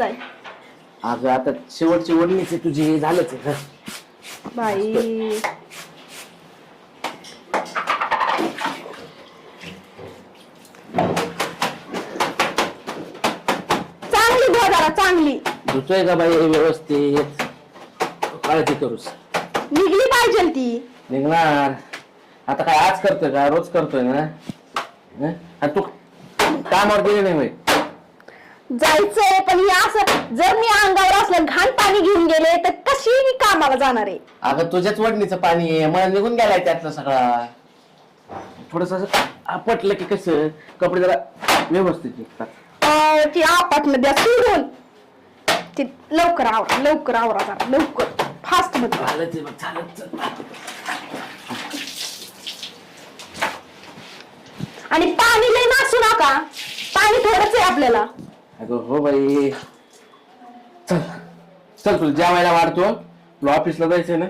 कशाने करायचाय अगं आता शेवटची आहे तुझी हे झालंच आहे. बाई. चांगली धुवा जरा चांगली. धुतोय का बाई व्यवस्थित? काळजी करूस. निघली पाहिजे ती. निघणार. आता काय आज करतोय का? रोज करतोय ना? हं? आणि तू कामावर गेले नाही बाई. जायचंय पण हे असं जर मी अंगावर असलं घाण पाणी घेऊन गेले तर कशी मी कामाला जाणार आहे? अगं तुझ्याच वडणीचं पाणी आहे मला निघून गेलाय त्यातलं सगळा. थोडस आपटलं की कसं कपडे जरा व्यवस्थित निघतात. अं, ती आपटलं द्या सोडून. ती लवकर आवरा लवकर आवरा जरा लवकर. फास्टमध्ये. चालत आहे बघ, चालत. आणि पाणी लय नासू नका. पाणी थोडंच आहे आपल्याला. अगं हो बाई. चल चल तुला जेवायला वाढतो. तुला ऑफिसला जायचंय ना?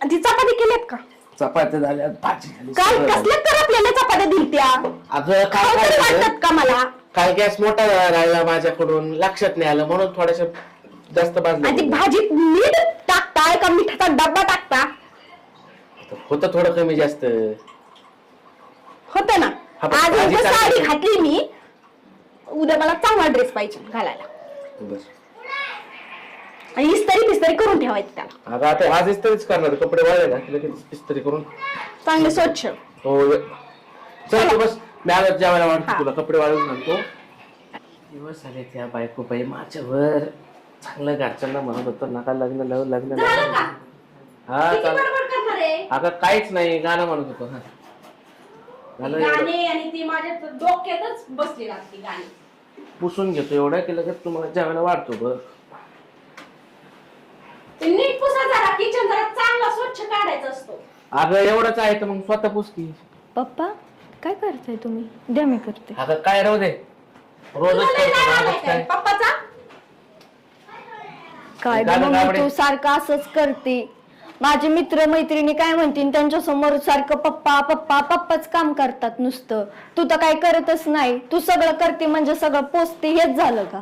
आणि ती चपाती केल्यात का? चपात्या झाल्या भाजी झाली काय सगळं झालं. कसल्या तर आपल्याला चपात्या दिल त्या अगं काय काय? वाटतात का मला? काल गॅस मोठा राहिला माझ्याकडून लक्षात नाही आलं म्हणून थोड्याशा जास्त आणि ती भाजीत मीठ टाकताय का मिठाचा डब्बा टाकता. होतं थोडं कमी जास्त. होत ना. हा, पण आज भाजी चांगली साडी. घातली मी. उद्या मला चांगला ड्रेस पाहिजे घालायला. बस आणि इस्त्री पिस्तरी करून ठेवायची त्याला. अगं आता आज इस्त्रीच करणार कपडे वाळले ना की लगेच इस्त्री करून. चांगले स्वच्छ. हो चल तू बस. मी आलं जेवायला वाढतो हा. तुला. कपडे वाळून घालतो दिवस आले त्या बायको बाई माझ्यावर. चांगलं घरच्यांना म्हणत होतं नका लग्न लावू लग्न झालं लावू. हा चाल. अगं काहीच नाही. गाणं म्हणत होतो हा. झालं एवढं. गाणे आणि ती माझ्या डोक्यातच बसली लागते गाणी. पुसून घेतो. एवढं की लगेच तुम्हाला जेवायला वाढतो बघ ते नीट पुसा जरा. किचन जरा चांगला स्वच्छ काढायचा असतो. अगं एवढंच आहे तर मग स्वतः पुस की. पप्पा काय करताय तुम्ही? द्या मी करते. अगं काय राहू दे. रोजच तुला लय करतो राग ना, आलाय आजच काय? काय? पप्पाचा? काय गाणं गं मम्मी गाबडे. तू? सारखं असंच करते. माझे मित्र मैत्रिणी काय म्हणतील? त्यांच्यासमोर सारखं पप्पा पप्पा पप्पाच काम करतात नुसतं. तू तर काय करतच नाही. तू सगळं करते म्हणजे सगळं पोचते हेच झालं का?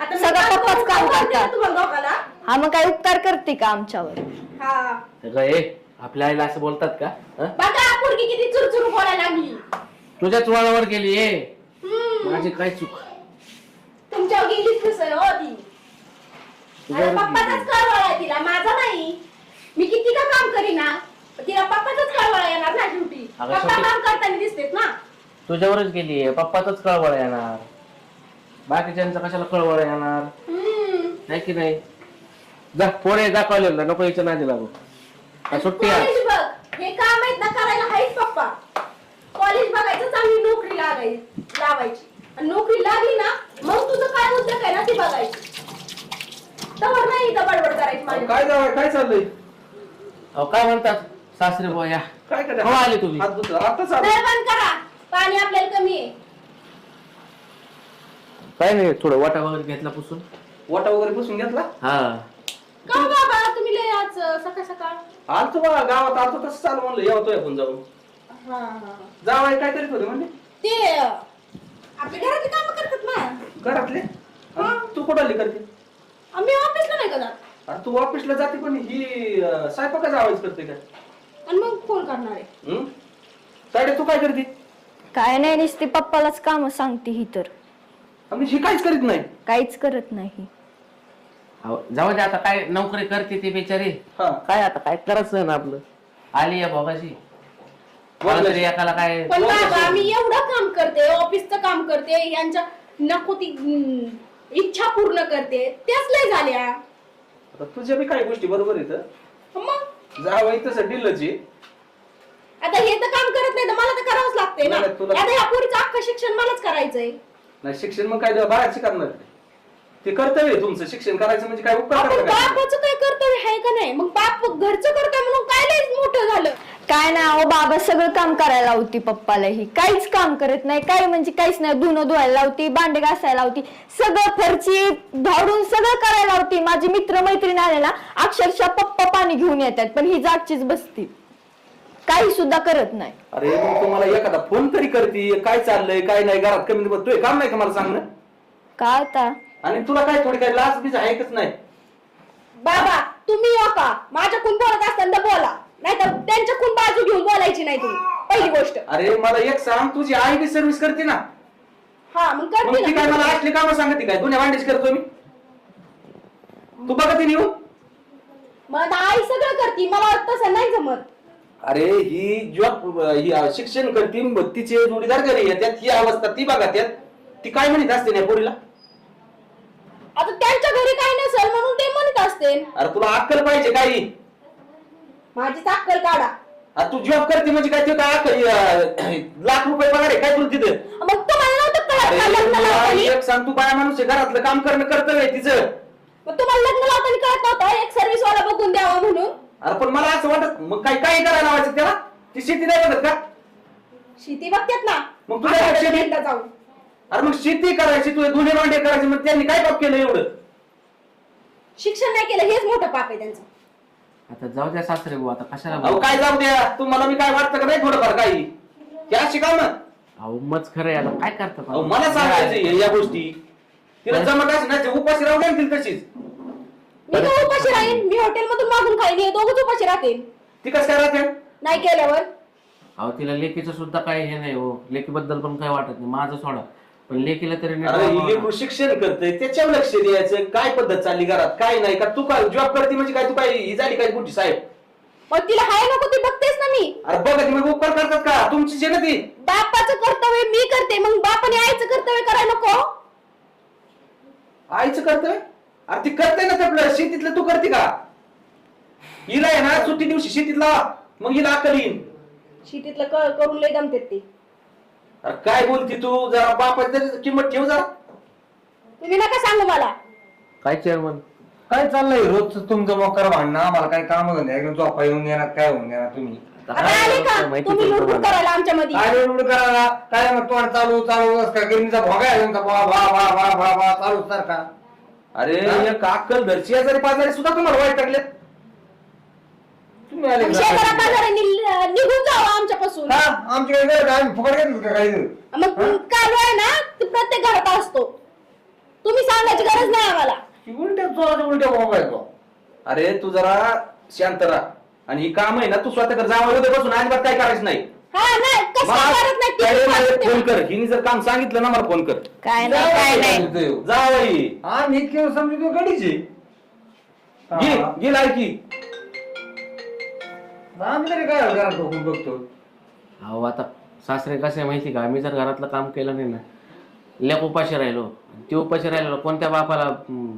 आता मी सगळं काम पप्पाच करून काम ना करतात. तुम्हाला दोघाला? हा मग काय उपकार करते का आमच्यावर? हा. अगं ए आपल्या आईला असं बोलतात का? हं? बघा पोरगी किती चुरचुर बोलायला लागली. तुझ्याच वळावर गेली ए. हम्म, माझी काय चूक? तुमच्यावर गेलीच कसं हो ती. तुझ्यावरच अरे पप्पाचाच तिला. माझा नाही. मी किती का काम करीना तिला पप्पाचाच कळवळा येणार ना शेवटी. अगं, पप्पा शेवटी- काम करताना दिसतेत ना. तुझ्यावरच गेली पप्पाचाच कळवळ येणार. बाकीच्यांचा कशाला कळवळ येणार? हम्म. नाही की नाही? जा पोरे जा कॉलेजला नको नादी लागू. काय सुट्टी आहे. कॉलेज बघ हे काम आहेत ना करायला हायच पप्पा. कॉलेज बघायचं चांगली नोकरी लागाय लावायची. आणि नोकरी लागली ना मग तुझं काय उद्योग आहे ना ती बघायची. तवर नाही इथं बडबड करायची माझ्या काय जावं काय चाललंय? अहो काय म्हणतात सासरे बुवा या? काय काय केव्हा आली तुम्ही? हात धुतला. आताच आलो नळ बंद करा. पाणी आपल्याला कमी आहे. काय नाही थोडं वाटा वगैरे घेतला पुसून. वाटा वगैरे पुसून घेतला? हा. का हो बाबा? तुम्ही लय आज सकाळ सकाळ. आलतो बा गावात आलतो तसं चालू म्हणलं. येतो आपण जाऊन. हा हा जावाय काय करीत होते म्हणले ते आपल्या घरातली काम करतात ना. घरातले? आणि तू कुठं आली करते? आम्ही ऑफिसला नाही का जात? अरे तू ऑफिसला जाते पण ही अं, स्वयंपाकाचा आवाज करते काय आणि मग फोन करणार आहे. हं? साडे तू काय करते? काय नाही नुसती पप्पालाच काम सांगते ही तर. आम्ही ही काहीच करीत नाही. काहीच करत नाही. अहो, जाऊ दे आता काय नोकरी करते ती बिचारी. हा. काय आता काय करायचं ना आपलं? आली या मला तरी एकाला काय पण बाबा. मी एवढं काम करते ऑफिसचं काम करते यांच्या नको ती हम्म, इच्छा पूर्ण करते त्याच लय झाल्या. आता तुझ्या बी काही गोष्टी बरोबर येत मग? जावाई तसं डिल्लची आता हे तर काम करत नाही तर मला तर करावंच लागतंय ना. नाही, तुला- आता ह्या अख्खं शिक्षण मलाच करायचंय. नाही शिक्षण मग काय बाहेरची करणार ते कर्तव्य आहे तुमचं. शिक्षण करायचं म्हणजे काय उपकार करता काय? बापाचं काय कर्तव्य आहे का नाही? मग बाप घरचं करतोय म्हणून काय लय मोठं झालं? काय नाही अहो बाबा सगळं काम करायला लावती पप्पाला ही. काहीच काम करत नाही. काय म्हणजे काहीच नाही. धुणं धुवायला लावती भांडे घासायला लावती सगळं फरची झाडून सगळं करायला लावती. माझे मित्र मैत्रीण आले ना अक्षरशः पप्पा पाणी घेऊन येतात पण ही जागचीच बसती. काही सुद्धा करत नाही. अरे मग तुम्हाला एखादा फोन तरी करते. काय चाललंय काय नाही? घरात कमी तू काम नाही का मला सांग ना का आता? आणि तुला काय थोडी काय लाज बीज आहे कच नाही? बाबा तुम्ही हो का? माझ्याकडून बोलत असताना बोला. नाहीतर त्यांच्याकडून बाजू घेऊन बोलायची नाही तुम्ही. पहिली गोष्ट. अरे मला एक सांग तुझी आई बी सर्व्हिस करते ना? हा मग मग करते ती काय ना मला असली कामं सांगते काय? दुनिया करतो मी. तू मग आता आई सगळं करते मला तसं नाही जमत. अरे ही जॉब ही शिक्षण करते मग तिचे जोडीदार घरी येतात ही अवस्था ती बघा त्यात ती काय म्हणत असते ना पोरीला? आता त्यांच्या घरी काही नसेल म्हणून ते म्हणत असते. अरे तुला अक्कल पाहिजे काही? माझी अक्कल काढा. अरे तू जॉब करते म्हणजे काय? ते काय अक्कल अं, लाख रुपये पगार आहे काय तुला तिथं? मग तुम्हाला नव्हतं कळत अरे का लग्न तुला लावताना? एक सांग तू बाया माणूस आहे घरातलं काम करणं कर्तव्य आहे तिचं. मग तुम्हाला लग्न लावताना कळत नव्हतं? एक सर्व्हिस वाला बघून द्यावा म्हणून. अरे पण मला असं वाटत मग काय काय करायला लावायचं त्याला? ती शेती नाही बघत का? शेती बघतात ना. मग तुला? एकदा जाऊन. अरे मग शेती करायची तुझे दोन्ही भांडे करायचे मग त्यांनी काय पाप केलं एवढं? शिक्षण नाही केलं हेच मोठं पाप आहे त्यांचं. आता जाऊ द्या सासरे भाऊ आता कशाला अहो बोलू? काय जाऊ द्या? तुम्हाला मी काय वाटतं का नाही थोडंफार काही? त्या शिकाव ना अहो मच खरं आता काय करतात अहो मला सांगायचं या गोष्टी. तिला जमत असं नाही उपाशी राहू द्या ना तिला तशीच. मी काय उपाशी राहीन? मी हॉटेल मधून मागून खाईन हे दोघच उपाशी राहतील. ती कसं काय राहते? नाही केल्यावर? अहो तिला लेकीचं सुद्धा काही हे नाही हो. लेकीबद्दल पण काय वाटत नाही. माझं सोडा. पण लेकीला तरी नीट अरे ही वागवा. लेकरू शिक्षण करते त्याच्यावर लक्ष द्यायचं. काय पद्धत चालली घरात? काय नाही का? तू काय जॉब करते म्हणजे काय? तू काय ही झाली काय मोठी साहेब? मग तिला हाय नको ती बघतेस ना मी. अरे बघा ती मग उपकार करतात का? तुमची जे ना ती. बापाचं कर्तव्य मी करते मग बापाने आईचं कर्तव्य करायला नको? आईचं करतोय अरे ती करते ना आपलं. शेतीतलं तू करते का? हिला आहे ना सुट्टी दिवशी शेतीत लावा मग हिला अक्कल येईन. शेतीतलं क- करून लय दमतेत ते. अरे काय बोलती तू? जरा बापाची तरी किंमत ठेव जरा. तुम्ही नका सांगू मला. काय चेअरमन काय चाललंय? रोजच तुमचं मोकर भांडणं आम्हाला काय काम धंदे एकदम झोपा येऊन येणार काय होऊन येणार तुम्ही. आता आले का? माहिती तुम्ही. करायला आमच्या मध्ये काय करायला? काय मग तोंड चालू चालू असं काय गिरणीचा भोगा आहे तुमचा. भा भा भा भा भा भा चालू सारखा. अरे एक अक्कल घरची आजारी पाजारी सुद्धा तुम्हाला वाईट टाकले तुम्ही आले मग का? शेजारा पाजारांनी नि- निघून जावं आमच्यापासून. हा आमच्याकडे काय होतं? आम्ही फुकट घेतलं का काही मग कालू आहे ना ते प्रत्येक घरात असतो. तुम्ही सांगायची गरज नाही आम्हाला. उलट्या चोराचा उलट्या येतो अरे तू जरा शांत राहा. आणि ही काम आहे ना तू स्वतः कर जावं बसून अजिबात काय करायचं नाही. हा नाही कसं करत नाही करते. फोन कर. हिने जर काम सांगितलं ना मला फोन कर. काय नाही काय नाही. जावई. आम्ही इतके समजतो गडीचे घे घे लायकी आम्ही तरी काय घरात डोकून बघतो. अहो आता सासरे कसे माहिती का? आम्ही जर घरातलं काम केलं नाही ना लेक उपाशी राहिलो ते उपाशी राहिलो कोणत्या बापाला हम्म,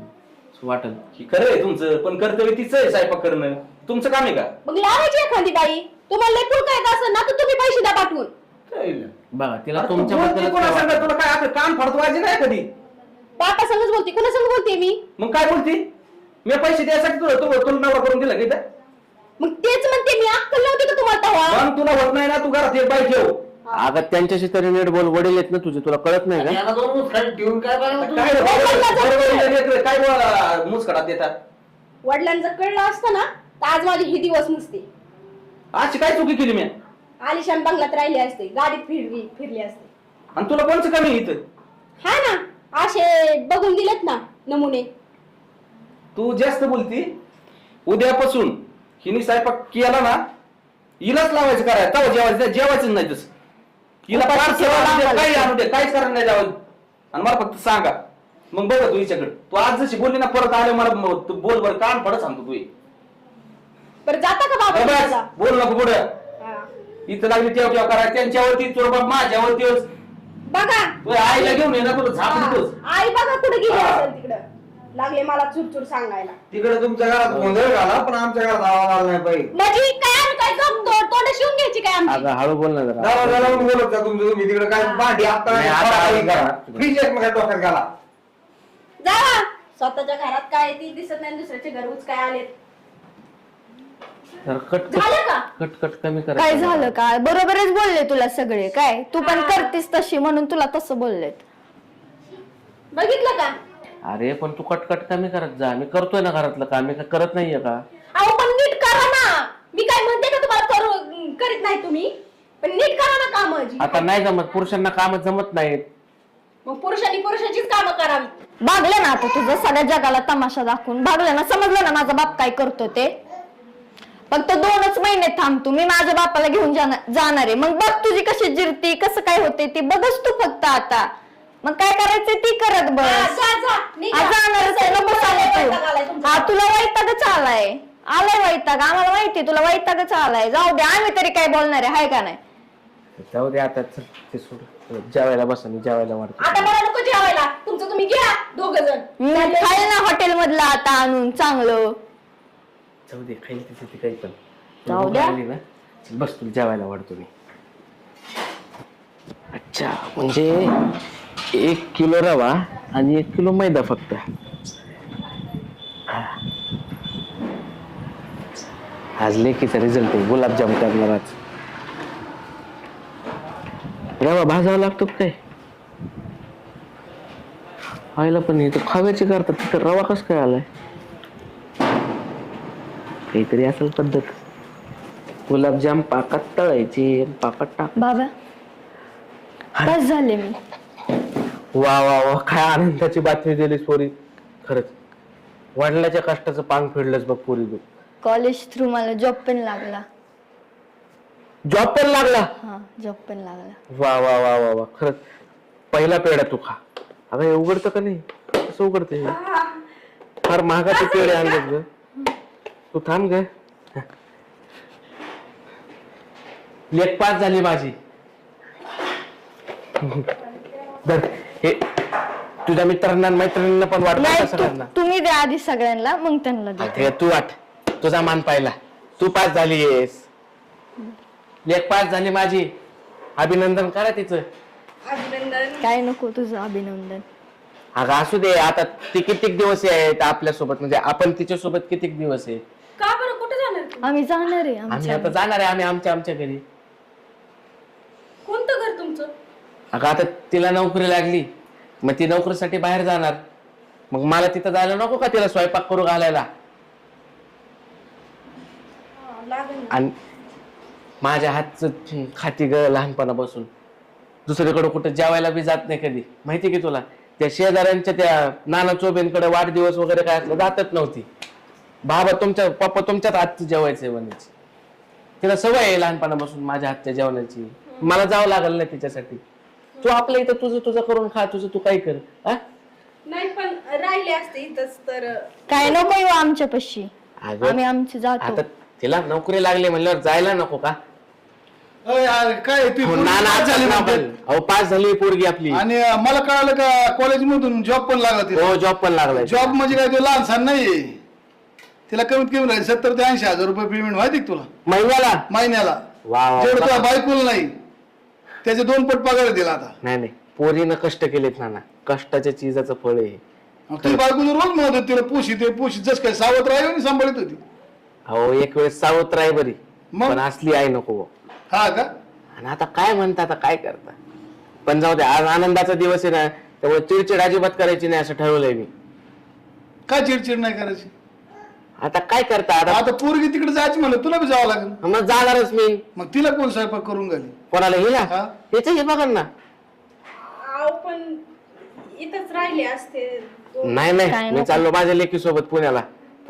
वाटल? ही खरं आहे तुमचं पण कर्तव्य तिचं आहे स्वयंपाक करणं तुमचं काम आहे का? मग लावायची एखादी बाई. तुम्हाला लय पुळ काय असेल ना तर तुम्ही पैसे द्या पाठवून. बघा तिला अरे तू तुमच्या बोलती कोणा बद्दल सांगत तुला काय आपलं कान फडतवायचे नाही कधी बापा संगच बोलते कुणा संग बोलते मी? मग काय बोलती? मी पैसे द्यायसाठी तुला तू तुला नवरा करून दिला की इथं? मग तेच म्हणते मी अक्कल नव्हती का तुम्हाला तेव्हा? मग तुला होत नाही ना तू घरात एक बाई ठेव. अगं त्यांच्याशी तरी नीट बोल वडील येत ना तुझे तुला कळत नाही का? याला दोन ठेवून काय तुम्ही? काय रे, बरोबर- बरोबर लेकरं, काय बोला मुसकडात देतात? वडिलांचं कळलं असतं ना तर आज माझे हे दिवस नसते. अशी काय चुकी केली मी? आलिशान बंगलात राहिली असते गाडीत फिरली फिरली असते. आणि तुला कोणचं कमी आहे इथं? हा ना असे बघून दिलेत ना नमुने. तू जास्त बोलती? उद्यापासून. हिने स्वयंपाक केला ना हिलाच लावायचं करायचं तेव्हा जेवायचं जेवायचं नाही तसं हिला फार सेवा आणू दे, काही आणू दे काहीच करायला नाही जावं आणि मला फक्त सांगा मग बघ तू हिच्याकडे तू आज जशी बोलली ना परत आले मला म- तू बोल बरं कान पडत सांगतो तू हे. बरं जाता का बाबा बस? बोल नको पुढं हा. इथं लागली तेव्हा तेव्हा करायचं त्यांच्यावरती बाप माझ्यावरती बघा आईला घेऊन ये ना तुला झाप हा. आई बघा कुठे गेली हा. असेल तिकडं लागले मला चुरचूर सांगायला. तिकडे तुमच्या घरात गोंधळ घाला पण आमच्या घरात आवाज आला नाही पाहिजे म्हणजे काय आम्ही काय जमतो? तोंड शिवून घ्यायची काय आमची? हळू बोल ना दादा जरा दादा म्हणून बोलत जा तुमचं. तुम्ही तिकडे काय भांडी नाही, आता आली आता करा. फ्रीज एक मग डोक्यात घाला. जावा. स्वतःच्या घरात काय ती दिसत नाही दुसऱ्याचे घर उच काय आलेत? तर कट झालं का? कट कट कमी कर. काय झालं का? बरोबरच बोलले तुला सगळे. काय? तू पण करतेस तशी म्हणून तुला तसं बोललेत. बघितलं का? अरे पण तू कट कट कमी करत जा. मी करतोय ना घरातलं काम. मी काय करत नाहीये का? अहो पण नीट करा ना. मी काय म्हणते का तुम्हाला करू करीत नाही तुम्ही? पण नीट करा ना काम आता नाही जमत. पुरुषांना काम जमत नाहीत. मग पुरुषांनी पुरुषाचीच कामं करावी. भागलं ना आता तुझं सगळ्या जगाला तमाशा दाखवून. भागलं ना समजलं ना माझा बाप काय करतो ते? फक्त दोनच महिने थांब तू मी माझ्या बापाला घेऊन जाणार जाणार आहे. मग बघ तुझी कशी जिरती कसं काय होते ती. बघच तू फक्त आता. मग काय करायचं ती करत बस जा, जा, निघा. आज जाणारच आहे, वैताग आलाय तुमचा. हा तुला वैतागच आलाय. आलाय वैताग आम्हाला माहिती तुला वैतागच आलाय. जाऊ दे आम्ही तरी काय बोलणार आहे हाय का नाही? जाऊ दे आता चल, ते सोड. जेवायला बसा मी जेवायला वाटतो आता मला नको जेवायला. तुमचं तुम्ही घ्या दोघ जण. मी खाईल ना हॉटेल मधलं आता आणून चांगलं. जाऊ दे खाईल तिथे ती काही पण. जाऊ द्या. लागली ना? चल, बस तुला जेवायला वाढतो मी. अच्छा म्हणजे एक किलो रवा आणि एक किलो मैदा फक्त. आज लेकीचा रिझल्ट आहे. गुलाबजाम करणार आज. रवा भाजावा लागतो का काय? आईला पण इथं खाव्याचे करतात. तिथं रवा कस काय आलाय? काहीतरी असेल पद्धत. गुलाबजाम पाकात तळायचे पाकात टाक. बाबा बस झाले मी. वा वा वा. काय आनंदाची बातमी दिलीस पोरी. खरंच. वडिलाच्या कष्टाचं पांग फेडलंच बघ पोरी तू. कॉलेज थ्रू मला जॉब पण लागला. जॉब पण लागला? हा जॉब पण लागला. वा वा वा वा वा. खरंच पहिला पेढा तू खा. अगं हे उघडतं का नाही? कसं उघडतं हे? फार महागाचे पेढे आणलेत ग. तू थांब ग. लेख पास झाली माझी. धर, हे तुझ्या मित्रांना आणि मैत्रिणींना पण वाटतं नाही का तू- सगळ्यांना तुम्ही द्या आधी सगळ्यांना मग त्यांना तू वाट. तुझा मान पाहिला. तू पास झालीयस. लेख पास झाली माझी. अभिनंदन करा तिचं. अभिनंदन. काय नको तुझं अभिनंदन. अगं असू दे आता ती कितीक दिवस आहेत आपल्यासोबत म्हणजे आपण तिच्या सोबत कितीक दिवस आहे का बरं? कुठे जाणार तू? आम्ही जाणार आहे आम्ही आमच्या आता जाणार आहे आम्ही आमच्या आमच्या घरी. कोणतं घर तुमचं? अगं आता तिला नोकरी लागली. मग ती नोकरीसाठी बाहेर जाणार. मग मला तिथं जायला नको का तिला स्वयंपाक करू घालायला लागेल आणि माझ्या हातचं खाती ग लहानपणापासून. दुसरीकडे कुठं जेवायला बी जात नाही कधी. माहिती की तुला? त्या शेजाऱ्यांच्या त्या नाना चोबेंकडे वाढदिवस वगैरे काय असलं जातच नव्हती. बाबा तुमच्या पप्पा तुमच्याच हातचं जेवायचंय म्हणायची. तिला सवय आहे लहानपणापासून माझ्या हातच्या जेवणाची. मला जावं लागल नाही तिच्यासाठी. तू आपल्या इथं तुझं तुझं करून खा तुझं तू काय कर. हा? नाही पण राहिले असते इथंच तर. काय नको येऊ आमच्या पशी अगं, आम्ही आमची जातो. आता तिला नोकरी लागली म्हणल्यावर जायला नको का? अय, अरे काय ती हो, पोरगी नाना पास झाली म्हणते. अहो पास झाली पोरगी आपली. आणि अं, मला कळालं का कॉलेज मधून जॉब पण लागला हो जॉब पण लागलाय. जॉब म्हणजे काय तो लहान सण नाहीये तिला कमीत कमी राहील सत्तर ते ऐंशी हजार रुपये पेमेंट माहिती का तुला? महिन्याला? महिन्याला. वा वा जेवढं तुला बायकोला नाही त्याचे दोन पट पगार दिला आता. नाही नाही. पोरीनं कष्ट केलेत नाना. कष्टाच्या चीजाचं फळ आहे. तुझी बायको जर रोज म्हणत होती तिला पोशी ते पोशी जस काय सावत्र राहिली सांभाळत होती. अहो एक वेळेस सावत्र आहे बरी. मग? पण असली आई नको हा. का? आणि आता काय म्हणता आता काय करता? पण जाऊ दे आज आनंदाचा दिवस आहे ना त्यामुळे चिडचिड अजिबात करायची नाही असं ठरवलंय मी. काय चिडचिड नाही करायची? आता काय करता? आता आता पोरगी तिकडे जायची म्हणलं तुला बी जावं लागेल. मग जाणारच मी. मग तिला कोण स्वयंपाक करून घाली? कोणाला हिला? हा. त्याचं हे बघा ना. आव पण इथंच राहिले असते. नाही काय नाही मी नको. चाललो माझ्या लेकी सोबत पुण्याला.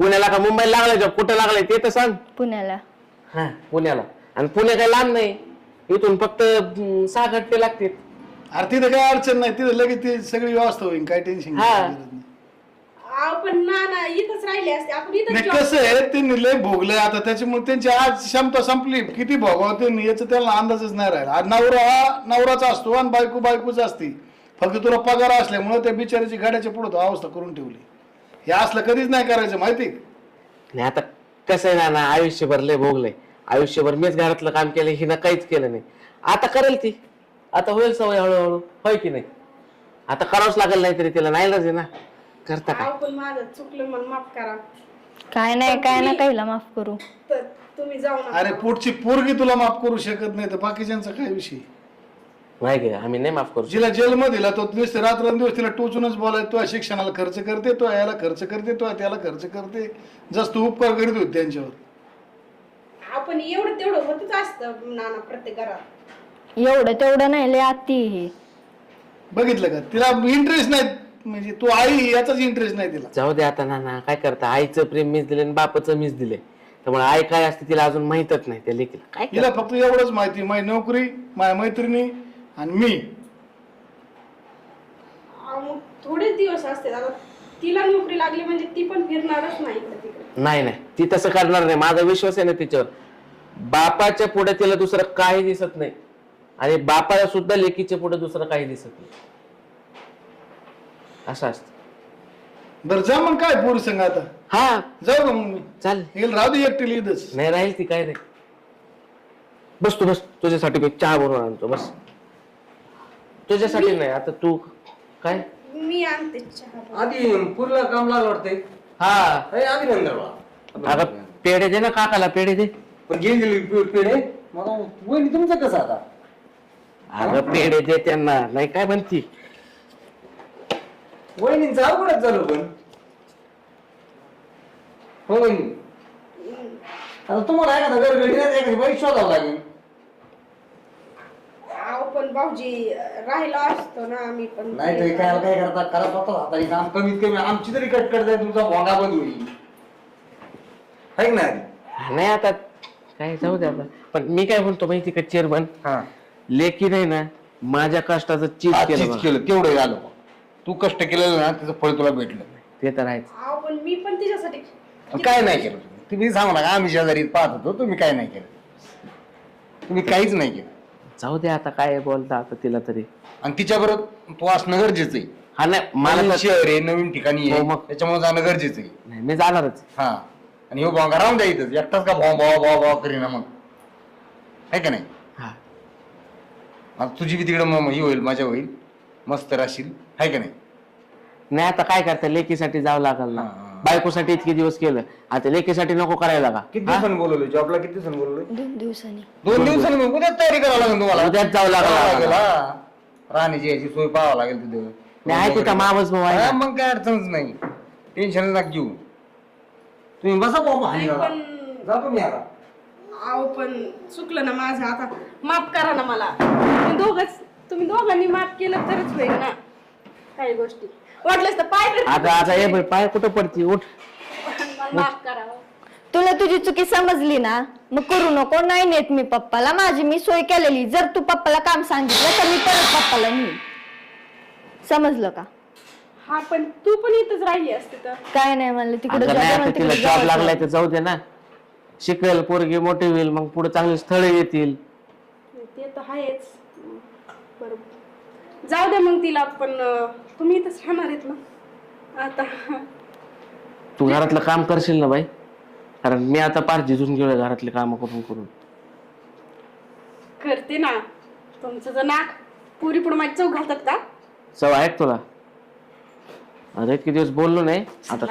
पुण्याला का मुंबईला लागलाय जॉब कुठं लागलाय? ते तर सांग. पुण्याला. हा पुण्याला. आणि पुणे काही लांब नाही. इथून फक्त अं, सहा घंटे लागतील. अरे तिथं काय अडचण नाही. तिथं लगेच ती सगळी व्यवस्था होईल. काय टेन्शन हा. आव पण ना ना इथंच राहिले असते. आपण इथंच नाही job- कसं आहे त्यांनी लय भोगलंय आता. त्याच्यामुळे त्यांची आज क्षमता संपली. किती भोगावं त्यांनी? याचा त्यांना अंदाजच नाही राहिला. आज नवरा हा नवराचा असतो आणि बायको बायकोच असते. फक्त तुला पगार असल्यामुळे त्या बिचाराची गाड्याच्या पुढे अवस्था करून ठेवली. हे असलं कधीच नाही करायचं माहिती? का? नाही आता कसं आहे ना ना आयुष्यभर लय भोगलंय. आयुष्यभर मीच घरातलं काम केलं हिनं काहीच केलं नाही. आता करेल ती. आता होईल सवय हळूहळू होय की नाही? आता करावंच लागेल नाही तरी तिला नाही आहे ना? करता काय आव पण माझं चुकलं मला माफ करा. काय नाही काय ना काहीला माफ करू. तर तुम्ही जाऊ नका. अरे पोटची पोरगी तुला माफ करू शकत नाही तर बाकीच्यांचा काय विषय? नाही गे आम्ही नाही माफ करू जिला जेलमध्ये दिला तो नुसते रात्रंदिवस तिला टोचूनच बोलाय तो शिक्षणाला खर्च करते तो याला खर्च करते तो त्याला खर्च करते. जस तू उपकार करीत होती त्यांच्यावर. आपण पण एवढं तेवढं होतच असतं नाना प्रत्येक घरात. एवढं तेवढं नाही लय आती हे बघितलं का? तिला इंटरेस्ट नाही म्हणजे तू आई याचाच इंटरेस्ट नाही तिला. जाऊ दे आता नाना काय करता? आईचं प्रेम मीच दिले आणि बापाचं मीच दिले त्यामुळे आई काय असते तिला अजून माहीतच नाही त्या लेकीला. काय तिला फक्त एवढंच माहिती माझी नोकरी माझ्या मैत्रिणी आणि मी. मग थोडेच दिवस असते आता तिला नोकरी लागली म्हणजे ती पण फिरणारच नाही इकडे तिकडे. नाही नाही. ती तसं करणार नाही. माझा विश्वास आहे ना तिच्यावर. बापाच्या पुढे तिला दुसरं काही दिसत नाही. आणि बापाला सुद्धा लेकीच्या पुढे दुसरं काही दिसत नाही. असं असतं. बरं जा मग काय पोरी संग आता? हा. जाऊ का मग मी. चाल. येईल राहू दे एकटी इथंच. नाही राहील ती काय नाही. बस तू बस. तुझ्यासाठी मी चहा बनवून आणतो. बस. तुझ्यासाठी नाही आता तू काय? मी आणते चहा. आधी पुरला काम लागलं वाटतंय. हा. अरे अभिनंदन पेढे दे ना काकाला पेढे दे. पण गेली पेढे. मला वहिनी तुमचं कसं आता? अगं पेढे दे त्यांना नाही काय म्हणती? वहिनींचं अवघडच झालं पण. हो वहिनी. आता तुम्हाला एखादा गरगडी नाही एखादी बाई शोधावं लागेल. पण भाऊजी राहिला असतो ना आम्ही पण. नाही तरी काय काय करता? करा स्वतः. हाताने काम कमीत कमी आमची तरी कटकट जाईल तुमचा भोंगा बंद होईल. है की नाही? नाही आता काय जाऊ दे आता. पण मी काय म्हणतो माहिती का चेअरमन हा. लेकी नाही ना माझ्या कष्टाचं चीज केलं आजचीच बघा. केलं. तेवढं झालं तू कष्ट केलेलं ना त्याचं फळ तुला भेटलं. ते तर आहेच. अहो पण मी पण तिच्यासाठी काय नाही केलं? तुम्ही तुम्ही सांगू नका आम्ही शेजारी पाहत होतो तुम्ही काय नाही केलं? तुम्ही काहीच नाही केलं. जाऊ दे आता काय बोलता आता तिला तरी. आणि तिच्याबरोबर तू असणं गरजेचं आहे. हा नाही मला नवीन शहर आहे नवीन ठिकाणी हो आहे मग. त्याच्यामुळे जाणं गरजेचं आहे. नाही मी जाणारच. हा. आणि हो भोंगा राहून द्यायचं एकटाच का भाव भाव भाव भाव करीना मग? आहे का नाही? हा. आता तुझी बी तिकडे म- ही होईल मजा होईल. मस्त राहशील. आहे का नाही? नाही आता काय करता? लेकीसाठी जावं लागल ना. हा, हा. बायकोसाठी इतके दिवस केलं. आता लेकीसाठी नको करायला का किती? दिवसांनी बोलवलं? जॉबला किती दिवसांनी बोलवलं? दोन दिवसांनी. दोन दिवसांनी मग उद्याच तयारी करावं लागेल तुम्हाला. उद्याच जावं लागेल. हा. राहण्याची याची सोय पाहावं लागेल तिथे. नाही आहे तिथं मावस भाऊ आहे हा, ना. मग काय अडचणच नाही. टेन्शन नका घेऊ तुम्ही बसा बाबा नाही पण जातो मी आता. अहो पण चुकलं ना माझं आता. माफ करा ना मला. तुम्ही दोघच तुम्ही दोघांनी माफ केलं तरच होईल ना. काही गोष्टी. वाटलंच तर पाय धरते. आता आता ये बाई, पाय कुठं पडती? उठ. मला माफ करा हो. तुला तुझी चुकी समजली ना मग करू नको. नाही नेत मी पप्पाला. माझी मी सोय केलेली. जर तू पप्पाला काम सांगितलं तर मी परत पप्पाला नेईन. समजलं का? हा पण तू पण इथंच राहिली असते तर. काय नाही म्हणलं तिकडे अगं नाही आता तिला जॉब लागलाय तर जाऊ दे ना. शिकेल पोरगी मोठी होईल मग पुढे चांगली स्थळ येतील. ते तर आहेच. बरोबर जाऊ दे मग तिला पण तुम्ही इथंच राहणार आहेत ना? आता. तू घरातलं काम करशील ना बाई? कारण मी आता पार झिजून गेलोय घरातले काम करून करून. करते ना. तुमचं जर नाक पुरी पुढे माझी चौक घालतात का? सव आहेत तुला? अरे इतके दिवस बोललो नाही. आता